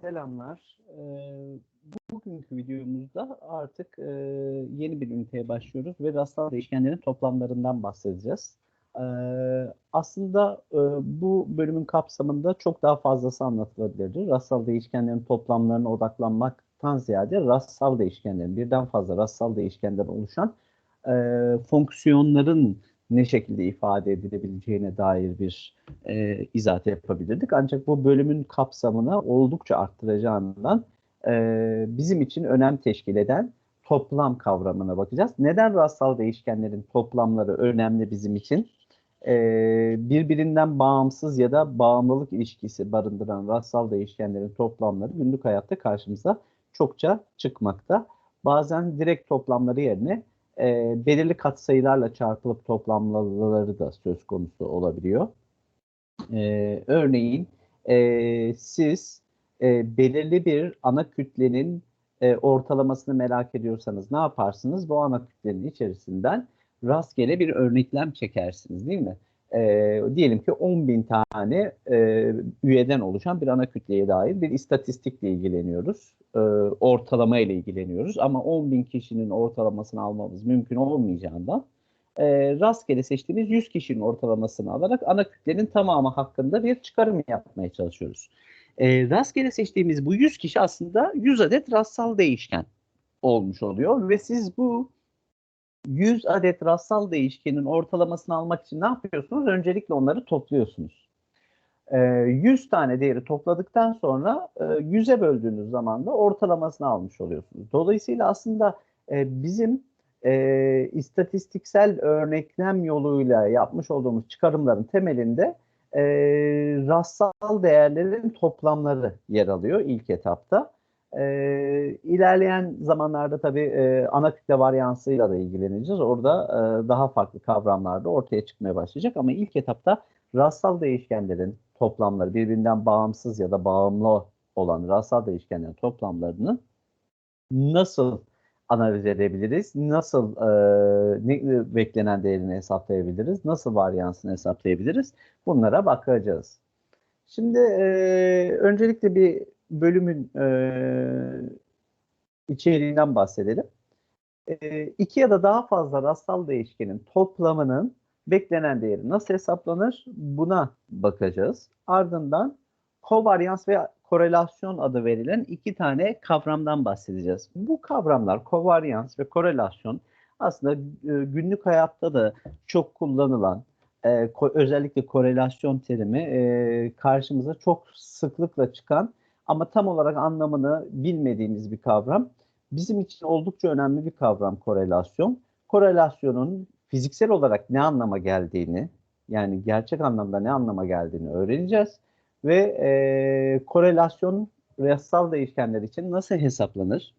Selamlar. Ee, bugünkü videomuzda artık e, yeni bir üniteye başlıyoruz ve rastsal değişkenlerin toplamlarından bahsedeceğiz. Ee, aslında e, bu bölümün kapsamında çok daha fazlası anlatılabilirdi. Rastsal değişkenlerin toplamlarına odaklanmaktan ziyade rastsal değişkenlerin, birden fazla rastsal değişkenden oluşan e, fonksiyonların ne şekilde ifade edilebileceğine dair bir e, izahat yapabilirdik. Ancak bu bölümün kapsamını oldukça arttıracağından e, bizim için önem teşkil eden toplam kavramına bakacağız. Neden rastsal değişkenlerin toplamları önemli bizim için? E, birbirinden bağımsız ya da bağımlılık ilişkisi barındıran rastsal değişkenlerin toplamları günlük hayatta karşımıza çokça çıkmakta. Bazen direkt toplamları yerine e, belirli katsayılarla çarpılıp toplamları da söz konusu olabiliyor. E, örneğin e, siz e, belirli bir ana kütlenin e, ortalamasını merak ediyorsanız ne yaparsınız? Bu ana kütlenin içerisinden rastgele bir örneklem çekersiniz değil mi? E, diyelim ki 10 bin tane e, üyeden oluşan bir ana kütleye dair bir istatistikle ilgileniyoruz. E, ortalama ile ilgileniyoruz ama 10 bin kişinin ortalamasını almamız mümkün olmayacağından e, rastgele seçtiğimiz 100 kişinin ortalamasını alarak ana kütlenin tamamı hakkında bir çıkarım yapmaya çalışıyoruz. E, rastgele seçtiğimiz bu 100 kişi aslında 100 adet rastsal değişken olmuş oluyor ve siz bu 100 adet rastsal değişkenin ortalamasını almak için ne yapıyorsunuz? Öncelikle onları topluyorsunuz. 100 ee, tane değeri topladıktan sonra 100'e böldüğünüz zaman da ortalamasını almış oluyorsunuz. Dolayısıyla aslında e, bizim e, istatistiksel örneklem yoluyla yapmış olduğumuz çıkarımların temelinde e, rastsal değerlerin toplamları yer alıyor ilk etapta. E, ilerleyen zamanlarda tabii e, ana kütle varyansıyla da ilgileneceğiz. Orada e, daha farklı kavramlar da ortaya çıkmaya başlayacak ama ilk etapta rastsal değişkenlerin toplamları birbirinden bağımsız ya da bağımlı olan rastsal değişkenlerin toplamlarını nasıl analiz edebiliriz? Nasıl e, ne, beklenen değerini hesaplayabiliriz? Nasıl varyansını hesaplayabiliriz? Bunlara bakacağız. Şimdi e, öncelikle bir bölümün e, içeriğinden bahsedelim. E, iki ya da daha fazla rastsal değişkenin toplamının beklenen değeri nasıl hesaplanır? Buna bakacağız. Ardından kovaryans ve korelasyon adı verilen iki tane kavramdan bahsedeceğiz. Bu kavramlar kovaryans ve korelasyon aslında e, günlük hayatta da çok kullanılan e, özellikle korelasyon terimi e, karşımıza çok sıklıkla çıkan ama tam olarak anlamını bilmediğimiz bir kavram. Bizim için oldukça önemli bir kavram korelasyon. Korelasyonun fiziksel olarak ne anlama geldiğini, yani gerçek anlamda ne anlama geldiğini öğreneceğiz. Ve e, korelasyon rastsal değişkenler için nasıl hesaplanır?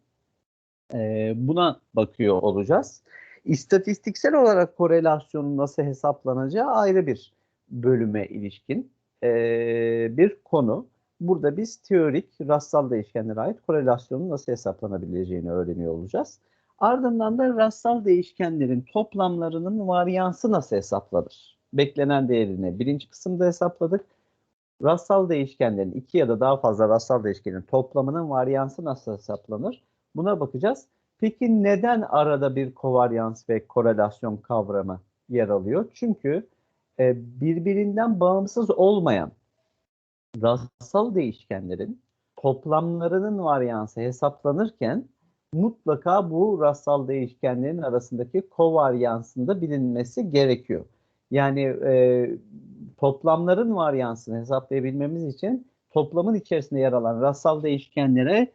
E, buna bakıyor olacağız. İstatistiksel olarak korelasyonun nasıl hesaplanacağı ayrı bir bölüme ilişkin e, bir konu. Burada biz teorik rastsal değişkenlere ait korelasyonun nasıl hesaplanabileceğini öğreniyor olacağız. Ardından da rastsal değişkenlerin toplamlarının varyansı nasıl hesaplanır? Beklenen değerini birinci kısımda hesapladık. Rastsal değişkenlerin iki ya da daha fazla rastsal değişkenin toplamının varyansı nasıl hesaplanır? Buna bakacağız. Peki neden arada bir kovaryans ve korelasyon kavramı yer alıyor? Çünkü e, birbirinden bağımsız olmayan rastsal değişkenlerin toplamlarının varyansı hesaplanırken mutlaka bu rastsal değişkenlerin arasındaki kovaryansında bilinmesi gerekiyor. Yani e, toplamların varyansını hesaplayabilmemiz için toplamın içerisinde yer alan rastsal değişkenlere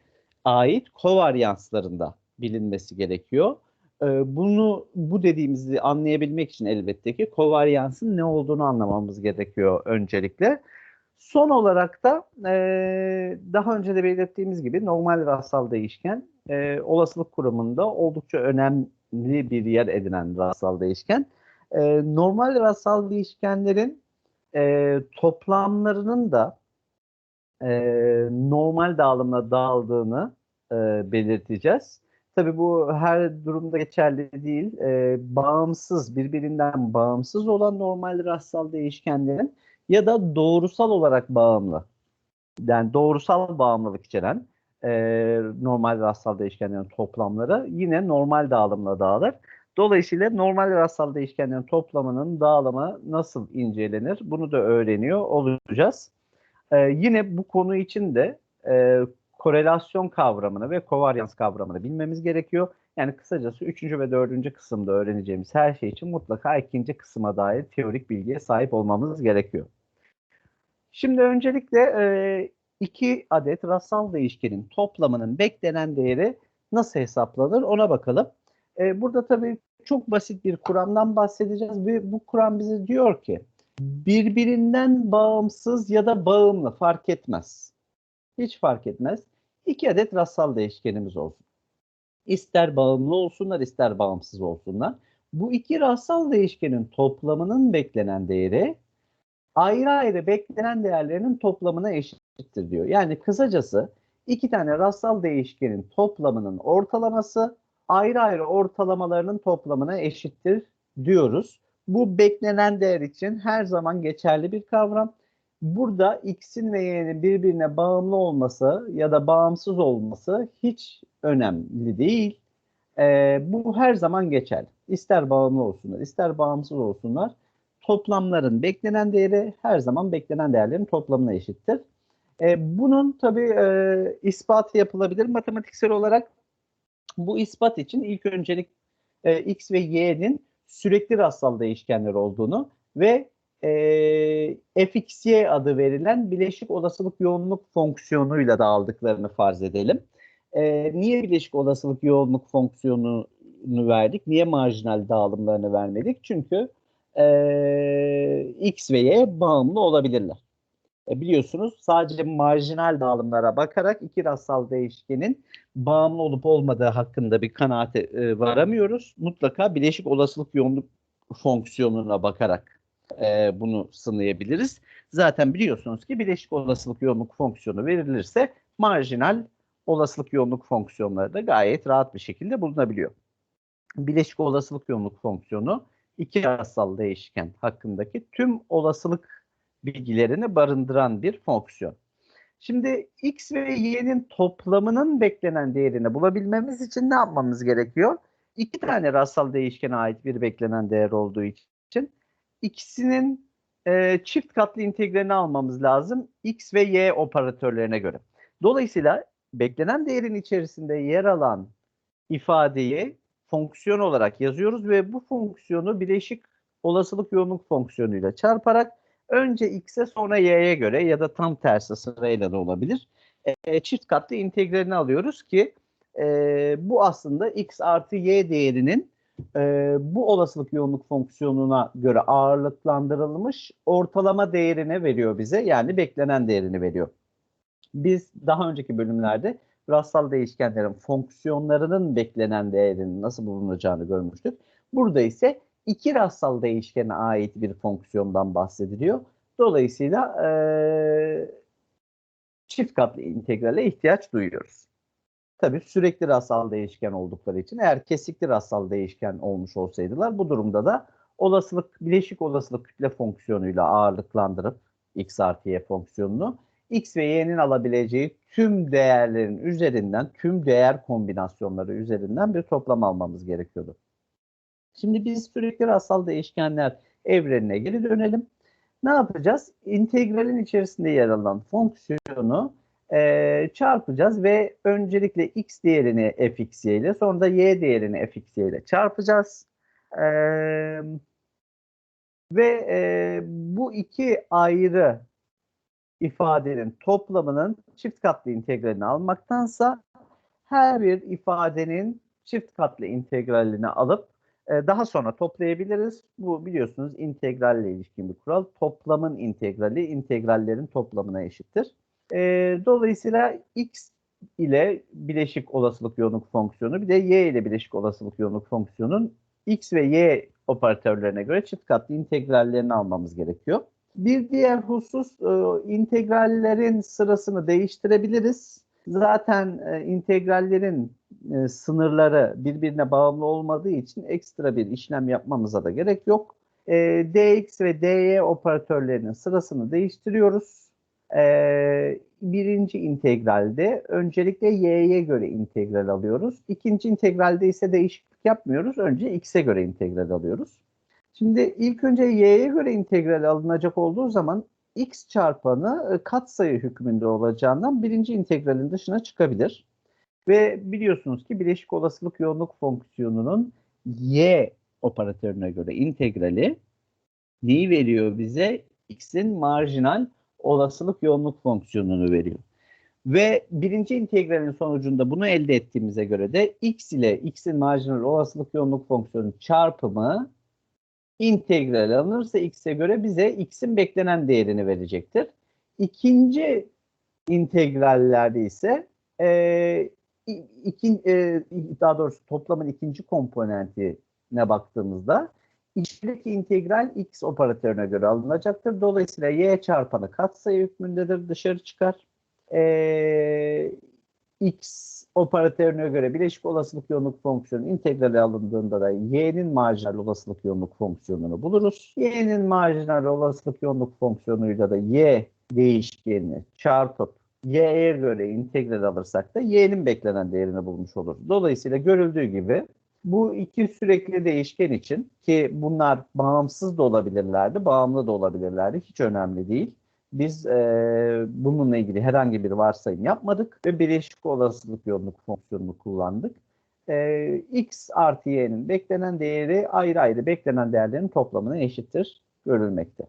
ait kovaryanslarında bilinmesi gerekiyor. E, bunu bu dediğimizi anlayabilmek için elbette ki kovaryansın ne olduğunu anlamamız gerekiyor öncelikle. Son olarak da e, daha önce de belirttiğimiz gibi normal rastsal değişken e, olasılık kurumunda oldukça önemli bir yer edinen rastsal değişken. E, normal rastsal değişkenlerin e, toplamlarının da e, normal dağılımla dağıldığını e, belirteceğiz. Tabii bu her durumda geçerli değil. E, bağımsız, birbirinden bağımsız olan normal rastsal değişkenlerin ya da doğrusal olarak bağımlı yani doğrusal bağımlılık içeren e, normal rastsal değişkenlerin toplamları yine normal dağılımla dağılır. Dolayısıyla normal rastsal değişkenlerin toplamının dağılımı nasıl incelenir? Bunu da öğreniyor olacağız. Ee, yine bu konu için de e, korelasyon kavramını ve kovaryans kavramını bilmemiz gerekiyor. Yani kısacası 3. ve 4. kısımda öğreneceğimiz her şey için mutlaka ikinci kısma dair teorik bilgiye sahip olmamız gerekiyor. Şimdi öncelikle e, iki adet rastsal değişkenin toplamının beklenen değeri nasıl hesaplanır ona bakalım. E, burada tabii çok basit bir kuramdan bahsedeceğiz ve bu kuram bize diyor ki birbirinden bağımsız ya da bağımlı fark etmez. Hiç fark etmez. İki adet rastsal değişkenimiz olsun. İster bağımlı olsunlar ister bağımsız olsunlar. Bu iki rastsal değişkenin toplamının beklenen değeri ayrı ayrı beklenen değerlerinin toplamına eşittir diyor. Yani kısacası iki tane rastsal değişkenin toplamının ortalaması ayrı ayrı ortalamalarının toplamına eşittir diyoruz. Bu beklenen değer için her zaman geçerli bir kavram. Burada x'in ve y'nin birbirine bağımlı olması ya da bağımsız olması hiç önemli değil. Ee, bu her zaman geçerli. İster bağımlı olsunlar, ister bağımsız olsunlar. Toplamların beklenen değeri her zaman beklenen değerlerin toplamına eşittir. Ee, bunun tabii e, ispatı yapılabilir matematiksel olarak. Bu ispat için ilk öncelik e, x ve y'nin sürekli rastsal değişkenler olduğunu ve e, fxy adı verilen bileşik olasılık yoğunluk fonksiyonuyla da aldıklarını farz edelim. E, niye bileşik olasılık yoğunluk fonksiyonunu verdik? Niye marjinal dağılımlarını vermedik? Çünkü e, x ve y bağımlı olabilirler. E, biliyorsunuz sadece marjinal dağılımlara bakarak iki rastsal değişkenin bağımlı olup olmadığı hakkında bir kanaate e, varamıyoruz. Mutlaka bileşik olasılık yoğunluk fonksiyonuna bakarak e, bunu sınayabiliriz. Zaten biliyorsunuz ki bileşik olasılık yoğunluk fonksiyonu verilirse marjinal olasılık yoğunluk fonksiyonları da gayet rahat bir şekilde bulunabiliyor. Bileşik olasılık yoğunluk fonksiyonu iki rastsal değişken hakkındaki tüm olasılık bilgilerini barındıran bir fonksiyon. Şimdi x ve y'nin toplamının beklenen değerini bulabilmemiz için ne yapmamız gerekiyor? İki tane rastsal değişkene ait bir beklenen değer olduğu için ikisinin e, çift katlı integralini almamız lazım x ve y operatörlerine göre. Dolayısıyla beklenen değerin içerisinde yer alan ifadeyi fonksiyon olarak yazıyoruz ve bu fonksiyonu bileşik olasılık yoğunluk fonksiyonuyla çarparak önce x'e sonra y'ye göre ya da tam tersi sırayla da olabilir. E, çift katlı integralini alıyoruz ki e, bu aslında x artı y değerinin e, bu olasılık yoğunluk fonksiyonuna göre ağırlıklandırılmış ortalama değerini veriyor bize. Yani beklenen değerini veriyor. Biz daha önceki bölümlerde rastsal değişkenlerin fonksiyonlarının beklenen değerinin nasıl bulunacağını görmüştük. Burada ise iki rastsal değişkene ait bir fonksiyondan bahsediliyor. Dolayısıyla e, çift katlı integrale ihtiyaç duyuyoruz. Tabii sürekli rastsal değişken oldukları için eğer kesikli rastsal değişken olmuş olsaydılar bu durumda da olasılık bileşik olasılık kütle fonksiyonuyla ağırlıklandırıp x artı y fonksiyonunu x ve y'nin alabileceği tüm değerlerin üzerinden, tüm değer kombinasyonları üzerinden bir toplam almamız gerekiyordu. Şimdi biz sürekli rastsal değişkenler evrenine geri dönelim. Ne yapacağız? İntegralin içerisinde yer alan fonksiyonu e, çarpacağız ve öncelikle x değerini fx ile sonra da y değerini fx ile çarpacağız. E, ve e, bu iki ayrı ifadenin toplamının çift katlı integralini almaktansa her bir ifadenin çift katlı integralini alıp e, daha sonra toplayabiliriz. Bu biliyorsunuz integralle ilişkin bir kural. Toplamın integrali integrallerin toplamına eşittir. E, dolayısıyla x ile bileşik olasılık yoğunluk fonksiyonu bir de y ile bileşik olasılık yoğunluk fonksiyonun x ve y operatörlerine göre çift katlı integrallerini almamız gerekiyor. Bir diğer husus e, integrallerin sırasını değiştirebiliriz. Zaten e, integrallerin e, sınırları birbirine bağımlı olmadığı için ekstra bir işlem yapmamıza da gerek yok. E, dx ve dy operatörlerinin sırasını değiştiriyoruz. E, birinci integralde öncelikle y'ye göre integral alıyoruz. İkinci integralde ise değişiklik yapmıyoruz. Önce x'e göre integral alıyoruz. Şimdi ilk önce y'ye göre integral alınacak olduğu zaman x çarpanı e, katsayı hükmünde olacağından birinci integralin dışına çıkabilir. Ve biliyorsunuz ki bileşik olasılık yoğunluk fonksiyonunun y operatörüne göre integrali neyi veriyor bize? x'in marjinal olasılık yoğunluk fonksiyonunu veriyor. Ve birinci integralin sonucunda bunu elde ettiğimize göre de x ile x'in marjinal olasılık yoğunluk fonksiyonu çarpımı integral alınırsa x'e göre bize x'in beklenen değerini verecektir. İkinci integrallerde ise e, iki, e, daha doğrusu toplamın ikinci komponentine baktığımızda içteki integral x operatörüne göre alınacaktır. Dolayısıyla y çarpanı katsayı hükmündedir. Dışarı çıkar. Ee, x operatörüne göre bileşik olasılık yoğunluk fonksiyonu integrali alındığında da y'nin marjinal olasılık yoğunluk fonksiyonunu buluruz. y'nin marjinal olasılık yoğunluk fonksiyonuyla da y değişkenini çarpıp y'ye göre integral alırsak da y'nin beklenen değerini bulmuş oluruz. Dolayısıyla görüldüğü gibi bu iki sürekli değişken için ki bunlar bağımsız da olabilirlerdi, bağımlı da olabilirlerdi. Hiç önemli değil. Biz e, bununla ilgili herhangi bir varsayım yapmadık ve bileşik olasılık yoğunluk fonksiyonunu kullandık. E, x artı y'nin beklenen değeri ayrı ayrı beklenen değerlerin toplamına eşittir görülmekte.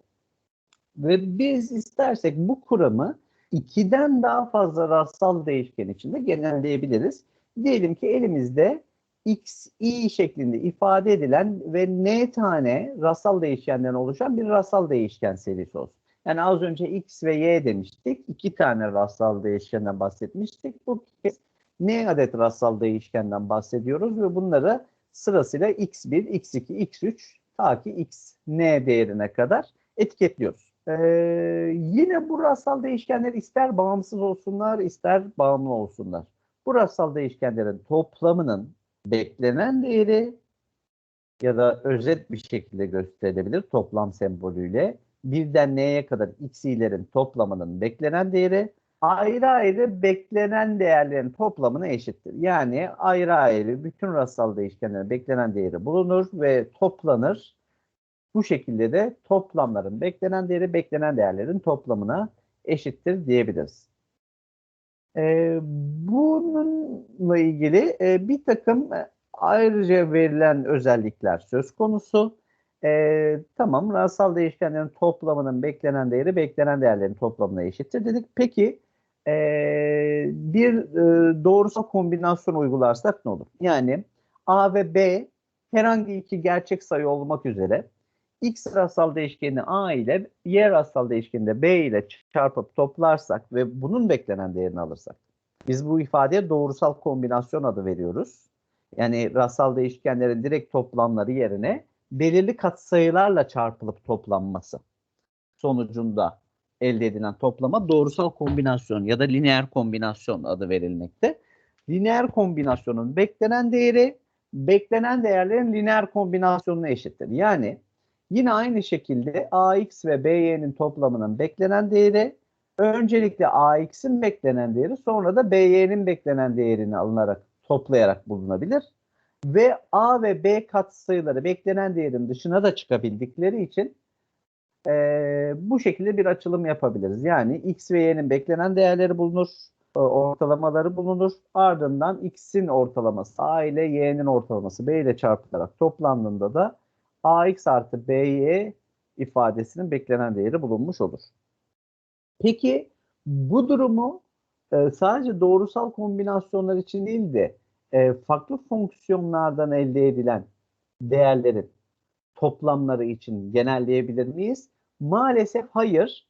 Ve biz istersek bu kuramı ikiden daha fazla rastsal değişken içinde genelleyebiliriz. Diyelim ki elimizde x, i şeklinde ifade edilen ve n tane rastsal değişkenden oluşan bir rastsal değişken serisi olsun. Yani az önce x ve y demiştik. iki tane rastsal değişkenden bahsetmiştik. Bu kez n adet rastsal değişkenden bahsediyoruz ve bunları sırasıyla x1, x2, x3 ta ki x n değerine kadar etiketliyoruz. Ee, yine bu rastsal değişkenler ister bağımsız olsunlar ister bağımlı olsunlar. Bu rastsal değişkenlerin toplamının beklenen değeri ya da özet bir şekilde gösterilebilir toplam sembolüyle. Birden n'ye kadar x'i'lerin toplamının beklenen değeri ayrı ayrı beklenen değerlerin toplamına eşittir. Yani ayrı ayrı bütün rastsal değişkenlerin beklenen değeri bulunur ve toplanır. Bu şekilde de toplamların beklenen değeri beklenen değerlerin toplamına eşittir diyebiliriz. E, bununla ilgili e, bir takım ayrıca verilen özellikler söz konusu. E, tamam, rastsal değişkenlerin toplamının beklenen değeri beklenen değerlerin toplamına eşittir dedik. Peki e, bir e, doğrusal kombinasyon uygularsak ne olur? Yani A ve B herhangi iki gerçek sayı olmak üzere x rastsal değişkenini a ile y rastsal değişkenini b ile çarpıp toplarsak ve bunun beklenen değerini alırsak biz bu ifadeye doğrusal kombinasyon adı veriyoruz. Yani rastsal değişkenlerin direkt toplamları yerine belirli katsayılarla çarpılıp toplanması sonucunda elde edilen toplama doğrusal kombinasyon ya da lineer kombinasyon adı verilmekte. Lineer kombinasyonun beklenen değeri beklenen değerlerin lineer kombinasyonuna eşittir. Yani Yine aynı şekilde AX ve BY'nin toplamının beklenen değeri öncelikle AX'in beklenen değeri sonra da BY'nin beklenen değerini alınarak toplayarak bulunabilir. Ve A ve B katsayıları beklenen değerin dışına da çıkabildikleri için e, bu şekilde bir açılım yapabiliriz. Yani X ve Y'nin beklenen değerleri bulunur, e, ortalamaları bulunur. Ardından X'in ortalaması A ile Y'nin ortalaması B ile çarpılarak toplandığında da ax artı by ifadesinin beklenen değeri bulunmuş olur. Peki bu durumu e, sadece doğrusal kombinasyonlar için değil de e, farklı fonksiyonlardan elde edilen değerlerin toplamları için genelleyebilir miyiz? Maalesef hayır.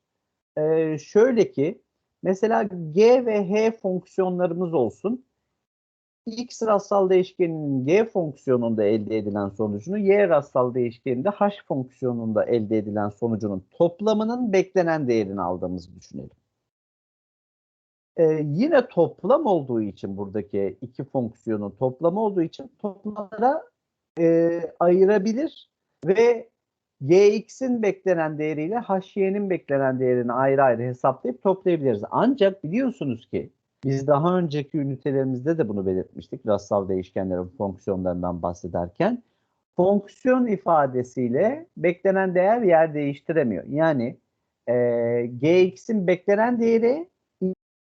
E, şöyle ki mesela g ve h fonksiyonlarımız olsun x rastsal değişkeninin y fonksiyonunda elde edilen sonucunu y rastsal değişkeninde h fonksiyonunda elde edilen sonucunun toplamının beklenen değerini aldığımızı düşünelim. Ee, yine toplam olduğu için buradaki iki fonksiyonun toplamı olduğu için toplamlara e, ayırabilir ve gx'in beklenen değeriyle hy'nin beklenen değerini ayrı ayrı hesaplayıp toplayabiliriz. Ancak biliyorsunuz ki biz daha önceki ünitelerimizde de bunu belirtmiştik. Rastsal değişkenlerin fonksiyonlarından bahsederken fonksiyon ifadesiyle beklenen değer yer değiştiremiyor. Yani e, gx'in beklenen değeri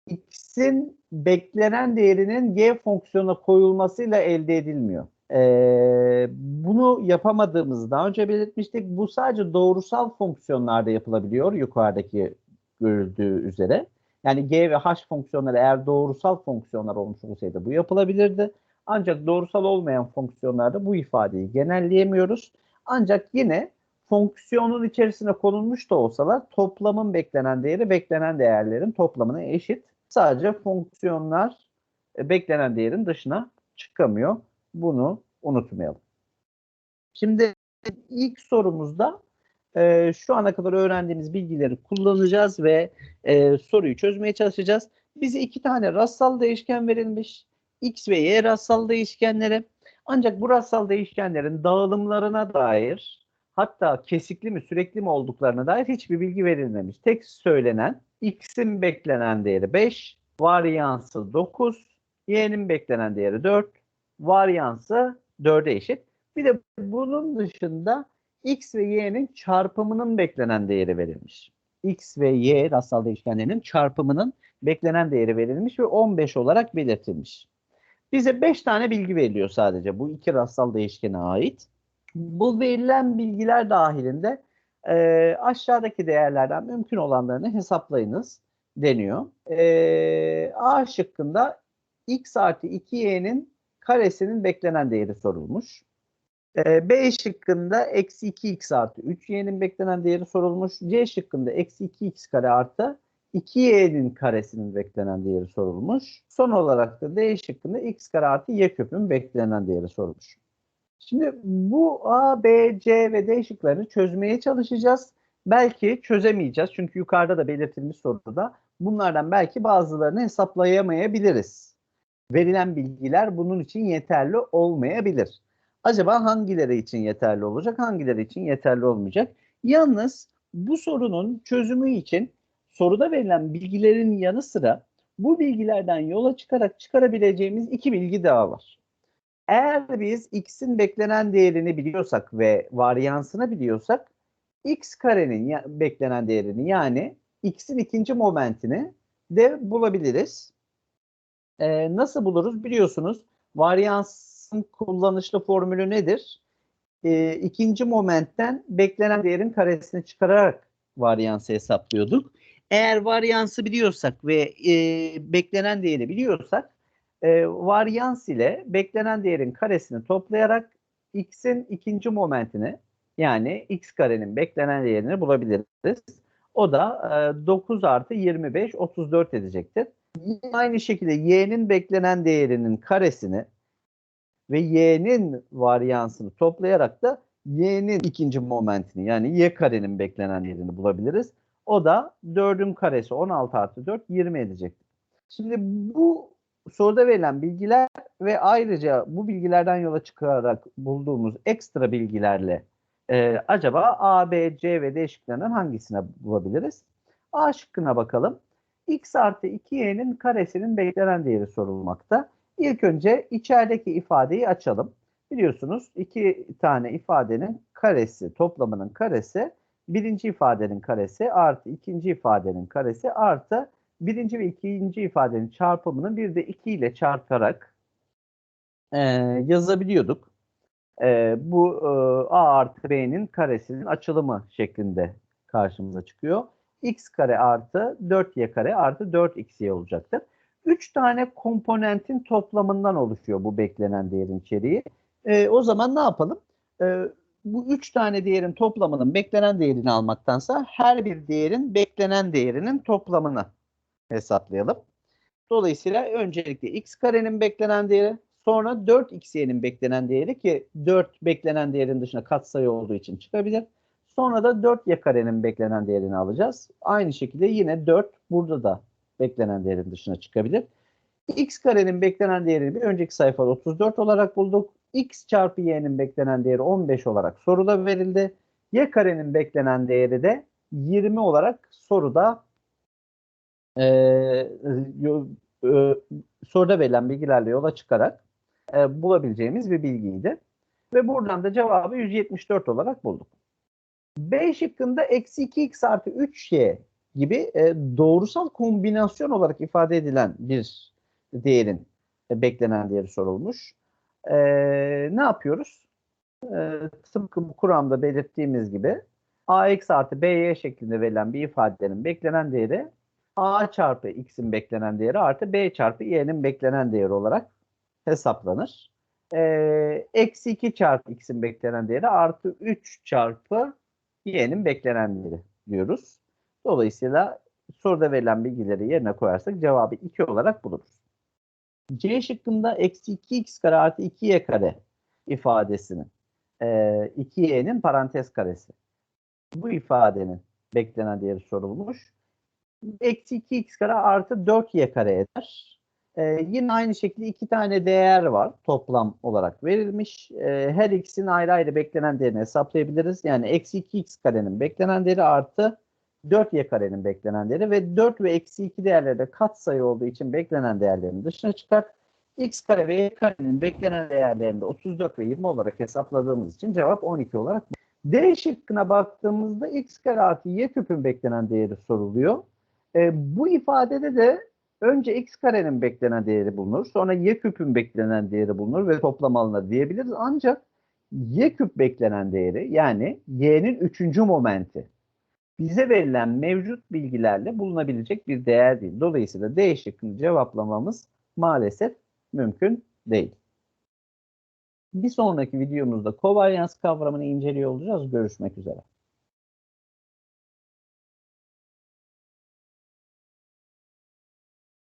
x'in beklenen değerinin g fonksiyonuna koyulmasıyla elde edilmiyor. Ee, bunu yapamadığımızı daha önce belirtmiştik. Bu sadece doğrusal fonksiyonlarda yapılabiliyor yukarıdaki görüldüğü üzere. Yani g ve h fonksiyonları eğer doğrusal fonksiyonlar olmuş olsaydı bu yapılabilirdi. Ancak doğrusal olmayan fonksiyonlarda bu ifadeyi genelleyemiyoruz. Ancak yine fonksiyonun içerisine konulmuş da olsalar toplamın beklenen değeri beklenen değerlerin toplamına eşit. Sadece fonksiyonlar e, beklenen değerin dışına çıkamıyor. Bunu unutmayalım. Şimdi ilk sorumuzda e, şu ana kadar öğrendiğimiz bilgileri kullanacağız ve e, soruyu çözmeye çalışacağız. Bize iki tane rastsal değişken verilmiş. X ve Y rastsal değişkenleri. Ancak bu rastsal değişkenlerin dağılımlarına dair hatta kesikli mi sürekli mi olduklarına dair hiçbir bilgi verilmemiş. Tek söylenen X'in beklenen değeri 5, varyansı 9, Y'nin beklenen değeri 4, varyansı 4'e eşit. Bir de bunun dışında X ve Y'nin çarpımının beklenen değeri verilmiş. X ve Y rastsal değişkenlerinin çarpımının beklenen değeri verilmiş ve 15 olarak belirtilmiş. Bize 5 tane bilgi veriliyor sadece bu iki rastsal değişkene ait. Bu verilen bilgiler dahilinde e, aşağıdaki değerlerden mümkün olanlarını hesaplayınız deniyor. E, A şıkkında x artı 2y'nin karesinin beklenen değeri sorulmuş. E, B şıkkında eksi 2x artı 3y'nin beklenen değeri sorulmuş. C şıkkında eksi 2x kare artı 2y'nin karesinin beklenen değeri sorulmuş. Son olarak da D şıkkında x kare artı y küpün beklenen değeri sorulmuş. Şimdi bu A, B, C ve D şıklarını çözmeye çalışacağız. Belki çözemeyeceğiz çünkü yukarıda da belirtilmiş soruda bunlardan belki bazılarını hesaplayamayabiliriz. Verilen bilgiler bunun için yeterli olmayabilir. Acaba hangileri için yeterli olacak, hangileri için yeterli olmayacak? Yalnız bu sorunun çözümü için soruda verilen bilgilerin yanı sıra bu bilgilerden yola çıkarak çıkarabileceğimiz iki bilgi daha var. Eğer biz x'in beklenen değerini biliyorsak ve varyansını biliyorsak x karenin ya- beklenen değerini yani x'in ikinci momentini de bulabiliriz. Ee, nasıl buluruz biliyorsunuz varyansın kullanışlı formülü nedir? Ee, ikinci momentten beklenen değerin karesini çıkararak varyansı hesaplıyorduk. Eğer varyansı biliyorsak ve e, beklenen değeri biliyorsak e, varyans ile beklenen değerin karesini toplayarak x'in ikinci momentini yani x karenin beklenen değerini bulabiliriz. O da e, 9 artı 25 34 edecektir. Aynı şekilde y'nin beklenen değerinin karesini ve y'nin varyansını toplayarak da y'nin ikinci momentini yani y karenin beklenen değerini bulabiliriz. O da 4'ün karesi 16 artı 4 20 edecektir. Şimdi bu soruda verilen bilgiler ve ayrıca bu bilgilerden yola çıkarak bulduğumuz ekstra bilgilerle e, acaba A, B, C ve D şıklarından hangisine bulabiliriz? A şıkkına bakalım. X artı 2y'nin karesinin beklenen değeri sorulmakta. İlk önce içerideki ifadeyi açalım. Biliyorsunuz iki tane ifadenin karesi, toplamının karesi birinci ifadenin karesi artı ikinci ifadenin karesi artı birinci ve ikinci ifadenin çarpımını bir de 2 ile çarparak e, yazabiliyorduk. E, bu e, a artı b'nin karesinin açılımı şeklinde karşımıza çıkıyor. x kare artı 4y kare artı 4xy olacaktır. 3 tane komponentin toplamından oluşuyor bu beklenen değerin içeriği. E, o zaman ne yapalım? E, bu 3 tane değerin toplamının beklenen değerini almaktansa her bir değerin beklenen değerinin toplamını hesaplayalım. Dolayısıyla öncelikle x karenin beklenen değeri sonra 4xy'nin beklenen değeri ki 4 beklenen değerin dışına katsayı olduğu için çıkabilir. Sonra da 4y karenin beklenen değerini alacağız. Aynı şekilde yine 4 burada da beklenen değerin dışına çıkabilir. x karenin beklenen değerini bir önceki sayfada 34 olarak bulduk. x çarpı y'nin beklenen değeri 15 olarak soruda verildi. Y karenin beklenen değeri de 20 olarak soruda e, e, soruda verilen bilgilerle yola çıkarak e, bulabileceğimiz bir bilgiydi. Ve buradan da cevabı 174 olarak bulduk. B şıkkında eksi 2x artı 3y gibi e, doğrusal kombinasyon olarak ifade edilen bir değerin e, beklenen değeri sorulmuş. E, ne yapıyoruz? E, tıpkı bu kuramda belirttiğimiz gibi ax artı by şeklinde verilen bir ifadenin beklenen değeri a çarpı x'in beklenen değeri artı b çarpı y'nin beklenen değeri olarak hesaplanır. Ee, Eksi 2 çarpı x'in beklenen değeri artı 3 çarpı y'nin beklenen değeri diyoruz. Dolayısıyla soruda verilen bilgileri yerine koyarsak cevabı 2 olarak buluruz. C şıkkında eksi 2x kare artı 2y kare ifadesinin e, 2y'nin parantez karesi. Bu ifadenin beklenen değeri sorulmuş. Eksi 2x kare artı 4y kare eder. Ee, yine aynı şekilde iki tane değer var toplam olarak verilmiş. Ee, her ikisinin ayrı ayrı beklenen değerini hesaplayabiliriz. Yani eksi 2x karenin beklenen değeri artı 4y karenin beklenen değeri ve 4 ve eksi 2 değerleri de katsayı olduğu için beklenen değerlerin dışına çıkar. x kare ve y karenin beklenen değerlerini de 34 ve 20 olarak hesapladığımız için cevap 12 olarak. D şıkkına baktığımızda x kare artı y küpün beklenen değeri soruluyor. Ee, bu ifadede de önce x karenin beklenen değeri bulunur. Sonra y küpün beklenen değeri bulunur ve toplam alınır diyebiliriz. Ancak y küp beklenen değeri yani y'nin üçüncü momenti bize verilen mevcut bilgilerle bulunabilecek bir değer değil. Dolayısıyla D şıkkını cevaplamamız maalesef mümkün değil. Bir sonraki videomuzda kovaryans kavramını inceliyor olacağız. Görüşmek üzere.